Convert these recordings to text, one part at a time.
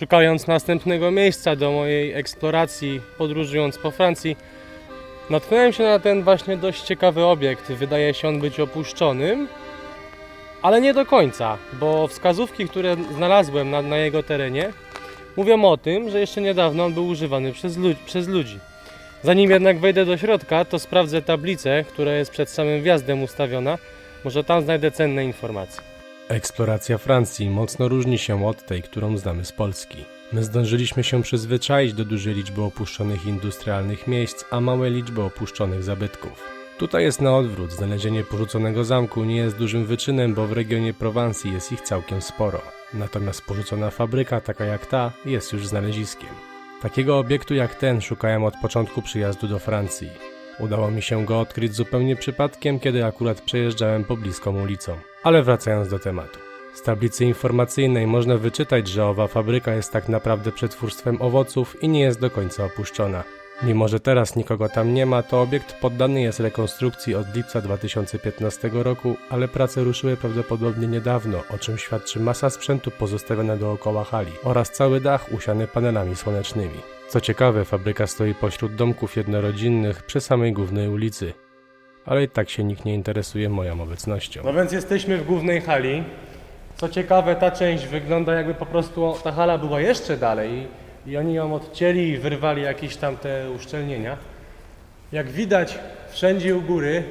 Szukając następnego miejsca do mojej eksploracji, podróżując po Francji, natknąłem się na ten właśnie dość ciekawy obiekt. Wydaje się on być opuszczonym, ale nie do końca, bo wskazówki, które znalazłem na, na jego terenie, mówią o tym, że jeszcze niedawno on był używany przez, lu- przez ludzi. Zanim jednak wejdę do środka, to sprawdzę tablicę, która jest przed samym wjazdem ustawiona. Może tam znajdę cenne informacje. Eksploracja Francji mocno różni się od tej, którą znamy z Polski. My zdążyliśmy się przyzwyczaić do dużej liczby opuszczonych industrialnych miejsc, a małej liczby opuszczonych zabytków. Tutaj jest na odwrót. Znalezienie porzuconego zamku nie jest dużym wyczynem, bo w regionie Prowansji jest ich całkiem sporo. Natomiast porzucona fabryka, taka jak ta, jest już znaleziskiem. Takiego obiektu jak ten szukałem od początku przyjazdu do Francji. Udało mi się go odkryć zupełnie przypadkiem, kiedy akurat przejeżdżałem pobliską ulicą. Ale wracając do tematu. Z tablicy informacyjnej można wyczytać, że owa fabryka jest tak naprawdę przetwórstwem owoców i nie jest do końca opuszczona. Mimo, że teraz nikogo tam nie ma, to obiekt poddany jest rekonstrukcji od lipca 2015 roku, ale prace ruszyły prawdopodobnie niedawno, o czym świadczy masa sprzętu pozostawiona dookoła hali oraz cały dach usiany panelami słonecznymi. Co ciekawe, fabryka stoi pośród domków jednorodzinnych przy samej głównej ulicy. Ale i tak się nikt nie interesuje moją obecnością. No więc jesteśmy w głównej hali. Co ciekawe, ta część wygląda jakby po prostu ta hala była jeszcze dalej i oni ją odcięli i wyrwali jakieś tam te uszczelnienia. Jak widać, wszędzie u góry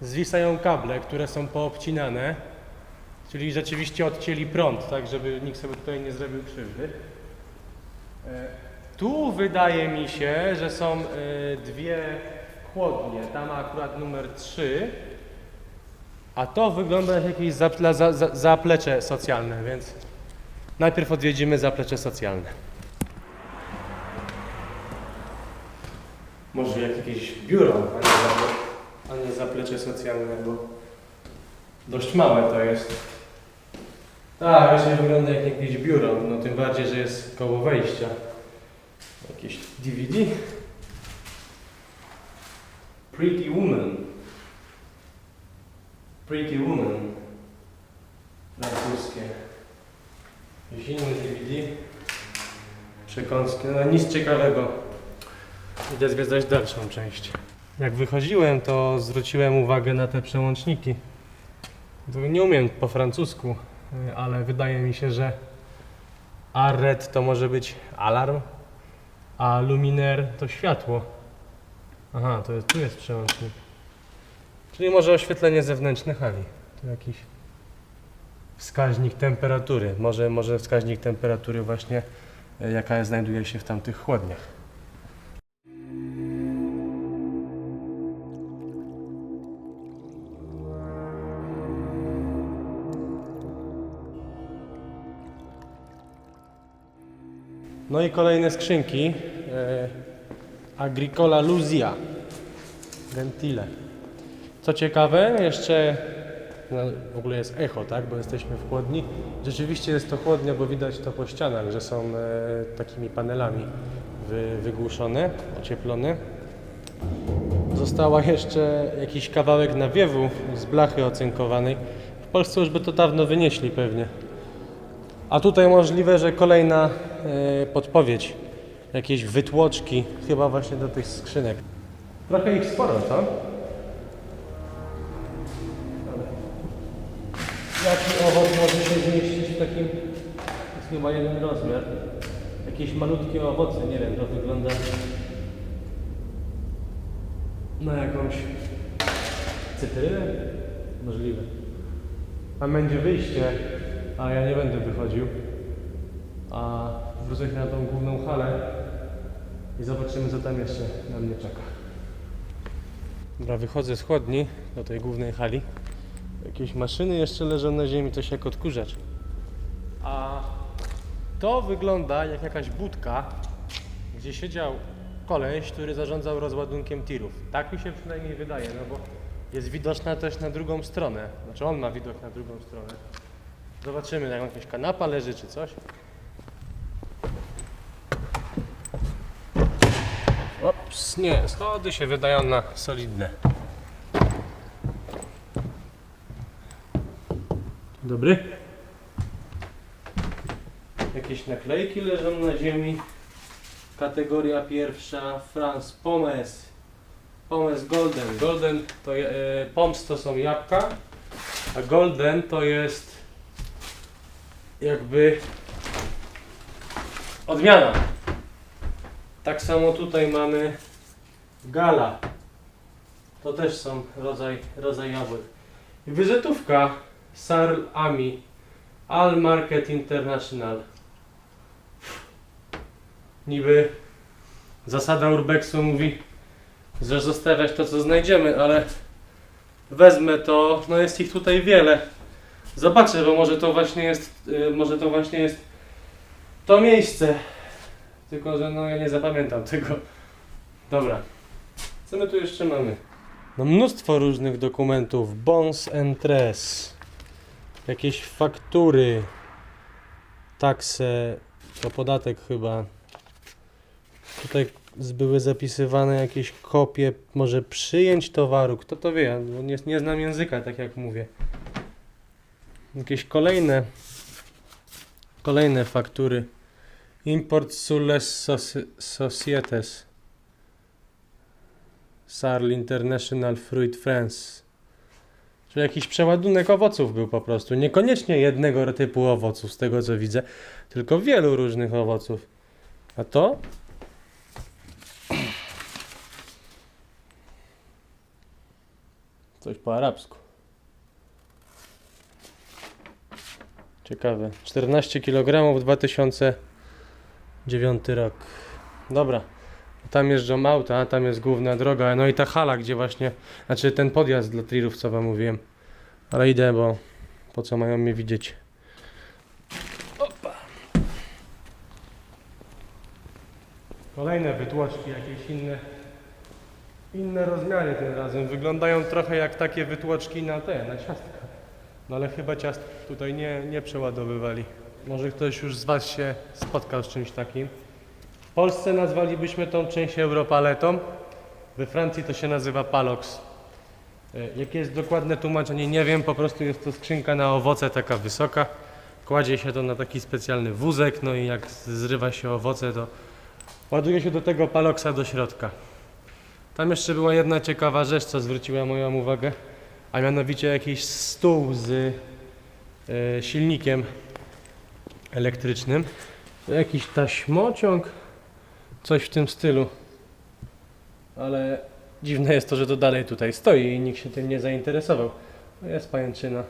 zwisają kable, które są poobcinane, czyli rzeczywiście odcięli prąd, tak żeby nikt sobie tutaj nie zrobił krzywdy. E, Tu wydaje mi się, że są e, dwie chłodnie, tam akurat numer 3, a to wygląda jak jakieś zapla, za, za, zaplecze socjalne, więc najpierw odwiedzimy zaplecze socjalne. Może jak jakieś biuro, a nie, zaple, a nie zaplecze socjalne, bo dość małe to jest. Tak, właśnie wygląda jak jakieś biuro, no tym bardziej, że jest koło wejścia. Jakieś DVD. Pretty Woman. Pretty Woman. Francuskie. Jakieś inne DVD. Przekąski. No nic ciekawego. Idę zwiedzać dalszą część. Jak wychodziłem, to zwróciłem uwagę na te przełączniki. Nie umiem po francusku, ale wydaje mi się, że arret to może być alarm, a luminaire to światło. Aha, to jest, tu jest przełącznik. Czyli może oświetlenie zewnętrzne hali. Tu jakiś wskaźnik temperatury. Może, może wskaźnik temperatury właśnie, e, jaka znajduje się w tamtych chłodniach. No i kolejne skrzynki. E, Agricola Luzia. Gentile. Co ciekawe, jeszcze no, w ogóle jest echo, tak? Bo jesteśmy w chłodni. Rzeczywiście jest to chłodnia, bo widać to po ścianach, że są e, takimi panelami wy, wygłuszone, ocieplone. Została jeszcze jakiś kawałek nawiewu z blachy ocynkowanej. W Polsce już by to dawno wynieśli pewnie. A tutaj możliwe, że kolejna e, podpowiedź. Jakieś wytłoczki, chyba właśnie do tych skrzynek. Trochę ich sporo, co? Jaki owoc może się zmieścić w takim... To jest chyba jeden rozmiar. Jakieś malutkie owoce, nie wiem, to wygląda na jakąś cytrynę? Możliwe. Tam będzie wyjście, a ja nie będę wychodził. A wrócę się na tą główną halę i zobaczymy, co tam jeszcze na mnie czeka. Dobra, wychodzę z chłodni do tej głównej hali. Jakieś maszyny jeszcze leżą na ziemi, to się jak odkurzacz. A to wygląda jak jakaś budka, gdzie siedział koleś, który zarządzał rozładunkiem tirów. Tak mi się przynajmniej wydaje, no bo jest widoczna też na drugą stronę. Znaczy on ma widok na drugą stronę. Zobaczymy, jak jakaś kanapa leży czy coś. Nie, schody się wydają na solidne. Dobry. Jak Jakieś naklejki leżą na ziemi. Kategoria pierwsza, France Pommes. Pommes Golden. Golden to je, e, Poms to są jabłka, a Golden to jest jakby odmiana. Tak samo tutaj mamy Gala. To też są rodzaj, rodzaj jabłek. Wizytówka Sarl Ami All Market International. Niby zasada urbexu mówi, że zostawiać to co znajdziemy, ale wezmę to, no jest ich tutaj wiele. Zobaczę, bo może to właśnie jest, y, może to właśnie jest to miejsce. Tylko, że no ja nie zapamiętam tego. Dobra. Co my tu jeszcze mamy? No mnóstwo różnych dokumentów. Bons and tres. Jakieś faktury. Takse. To podatek chyba. Tutaj były zapisywane jakieś kopie, może przyjęć towaru. Kto to wie? Nie, nie znam języka, tak jak mówię. Jakieś kolejne kolejne faktury. Import Sules Soci- Societes. Sarl International Fruit France. Czyli jakiś przeładunek owoców był po prostu. Niekoniecznie jednego typu owoców, z tego co widzę, tylko wielu różnych owoców. A to? Coś po arabsku. Ciekawe. 14 kg 2009 rok. Dobra. Tam jeżdżą auta, tam jest główna droga. No i ta hala, gdzie właśnie. Znaczy ten podjazd dla tirów, co wam mówiłem. Ale idę, bo po co mają mnie widzieć? Opa. Kolejne wytłoczki, jakieś inne. Inne rozmiary tym razem. Wyglądają trochę jak takie wytłoczki na te, na ciastka. No ale chyba ciast tutaj nie, nie przeładowywali. Może ktoś już z Was się spotkał z czymś takim. W Polsce nazwalibyśmy tą część Europaletą. We Francji to się nazywa Palox. E, Jakie jest dokładne tłumaczenie? Nie wiem, po prostu jest to skrzynka na owoce taka wysoka. Kładzie się to na taki specjalny wózek, no i jak zrywa się owoce, to ładuje się do tego Paloxa do środka. Tam jeszcze była jedna ciekawa rzecz, co zwróciła moją uwagę, a mianowicie jakiś stół z e, silnikiem elektrycznym. Jakiś taśmociąg, coś w tym stylu. Ale dziwne jest to, że to dalej tutaj stoi i nikt się tym nie zainteresował. To jest pajęczyna.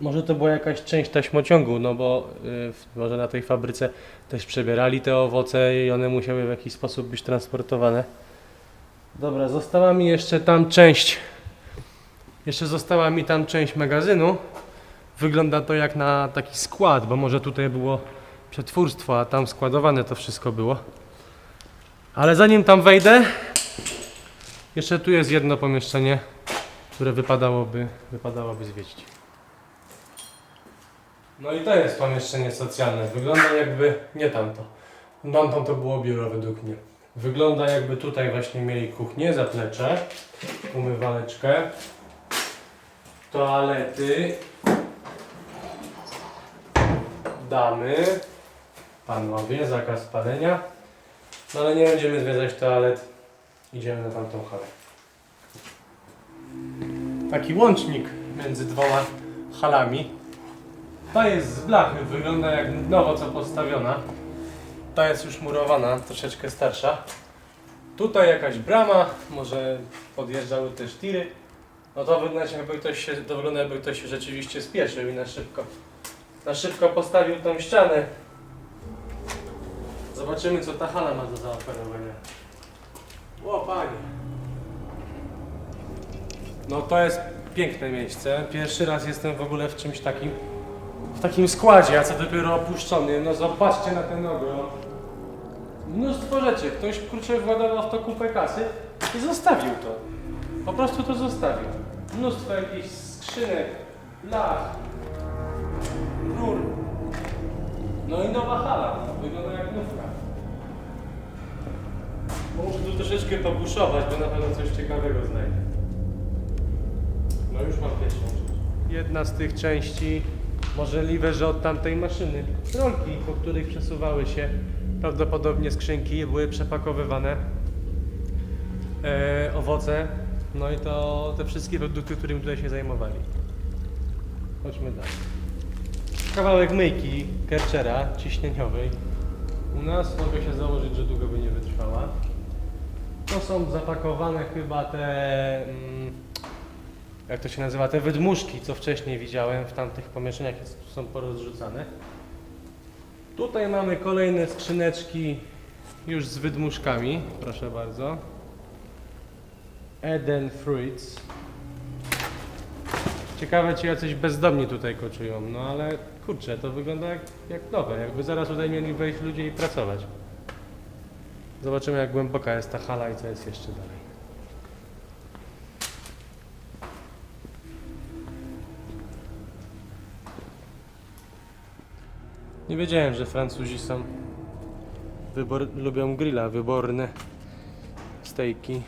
Może to była jakaś część taśmociągu, no bo y, w- może na tej fabryce też przebierali te owoce i one musiały w jakiś sposób być transportowane. Dobra, została mi jeszcze tam część. Jeszcze została mi tam część magazynu. Wygląda to jak na taki skład, bo może tutaj było przetwórstwo, a tam składowane to wszystko było. Ale zanim tam wejdę, jeszcze tu jest jedno pomieszczenie, które wypadałoby, wypadałoby zwiedzić. No i to jest pomieszczenie socjalne. Wygląda jakby, nie tamto. Tamto to było biuro według mnie. Wygląda jakby tutaj właśnie mieli kuchnię, zaplecze, umywaleczkę, toalety, damy, panowie, zakaz palenia. No ale nie będziemy zwiedzać toalet, idziemy na tamtą halę. Taki łącznik między dwoma halami. Ta jest z blachy, wygląda jak nowo co postawiona. Ta jest już murowana, troszeczkę starsza. Tutaj jakaś brama, może podjeżdżały też tiry. No to wygląda jakby ktoś się, to wygląda jakby ktoś się rzeczywiście spieszył i na szybko. Na szybko postawił tą ścianę. Zobaczymy co ta hala ma do zaoferowania. O panie. No to jest piękne miejsce. Pierwszy raz jestem w ogóle w czymś takim. W takim składzie, a co dopiero opuszczonym. No zobaczcie na ten ogrom. Mnóstwo rzeczy. Ktoś kurczę władował w to kupę kasy i zostawił to. Po prostu to zostawił. Mnóstwo jakichś skrzynek, blach, No i nowa hala. Wygląda jak nówka. Muszę tu troszeczkę pobuszować, bo na pewno coś ciekawego znajdę. No już mam pierwszą rzecz. Jedna z tych części Możliwe, że od tamtej maszyny. Rolki, po których przesuwały się prawdopodobnie skrzynki, były przepakowywane e, owoce, no i to te wszystkie produkty, którymi tutaj się zajmowali. Chodźmy dalej. Kawałek myjki Kerchera ciśnieniowej. U nas mogę się założyć, że długo by nie wytrwała. To są zapakowane chyba te, mm, jak to się nazywa, te wydmuszki, co wcześniej widziałem w tamtych pomieszczeniach, są porozrzucane. Tutaj mamy kolejne skrzyneczki już z wydmuszkami, proszę bardzo. Eden Fruits. Ciekawe, czy jacyś bezdomni tutaj koczują, no ale kurczę, to wygląda jak, jak nowe, jakby zaraz tutaj mieli wejść ludzie i pracować. Zobaczymy, jak głęboka jest ta hala i co jest jeszcze dalej. Nie wiedziałem, że Francuzi są wybor, lubią grilla, wyborne stejki.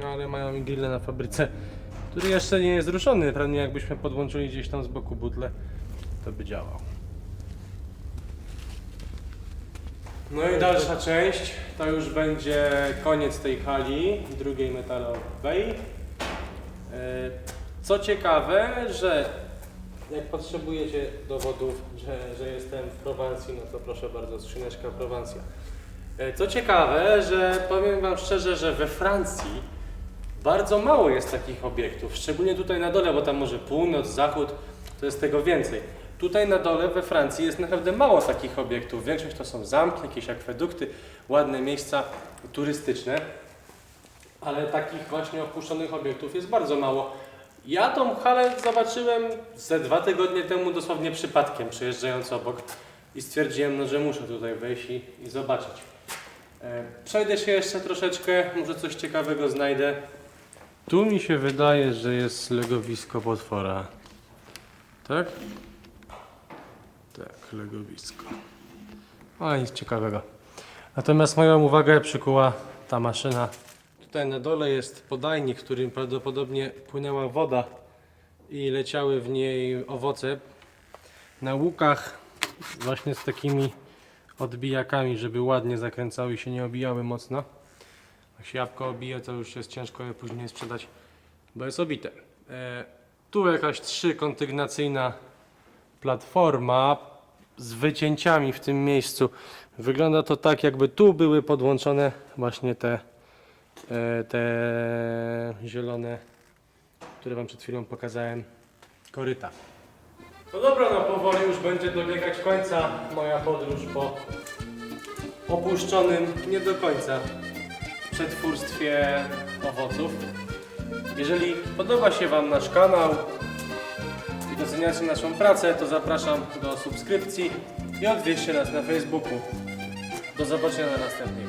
No ale mają i grille na fabryce, który jeszcze nie jest ruszony. Pewnie jakbyśmy podłączyli gdzieś tam z boku butle, to by działał. No i dalsza część to już będzie koniec tej hali, drugiej metalowej. E, Co ciekawe, że jak potrzebujecie dowodów, że, że jestem w Prowansji, no to proszę bardzo, skrzyneczka Prowansja. E, Co ciekawe, że powiem Wam szczerze, że we Francji bardzo mało jest takich obiektów, szczególnie tutaj na dole, bo tam może północ, zachód, to jest tego więcej. Tutaj na dole we Francji jest naprawdę mało takich obiektów. Większość to są zamki, jakieś akwedukty, ładne miejsca turystyczne, ale takich właśnie opuszczonych obiektów jest bardzo mało. Ja tą halę zobaczyłem ze dwa tygodnie temu dosłownie przypadkiem, przejeżdżając obok i stwierdziłem, no, że muszę tutaj wejść i, i zobaczyć. E, Przejdę się jeszcze troszeczkę, może coś ciekawego znajdę. Tu mi się wydaje, że jest legowisko potwora. Tak? Tak, legowisko. A nic ciekawego. Natomiast moją uwagę przykuła ta maszyna. Tutaj na dole jest podajnik, którym prawdopodobnie płynęła woda i leciały w niej owoce. Na łukach właśnie z takimi odbijakami, żeby ładnie zakręcały i się nie obijały mocno. Jak się jabłko obije, to już jest ciężko je później sprzedać, bo jest obite. E, tu jakaś trzykondygnacyjna platforma z wycięciami w tym miejscu. Wygląda to tak, jakby tu były podłączone właśnie te, e, te zielone, które Wam przed chwilą pokazałem, koryta. No dobra, no powoli już będzie dobiegać końca moja podróż po opuszczonym nie do końca przetwórstwie owoców. Jeżeli podoba się Wam nasz kanał doceniacie naszą pracę, to zapraszam do subskrypcji i odwiedźcie nas na Facebooku. Do zobaczenia na następnej.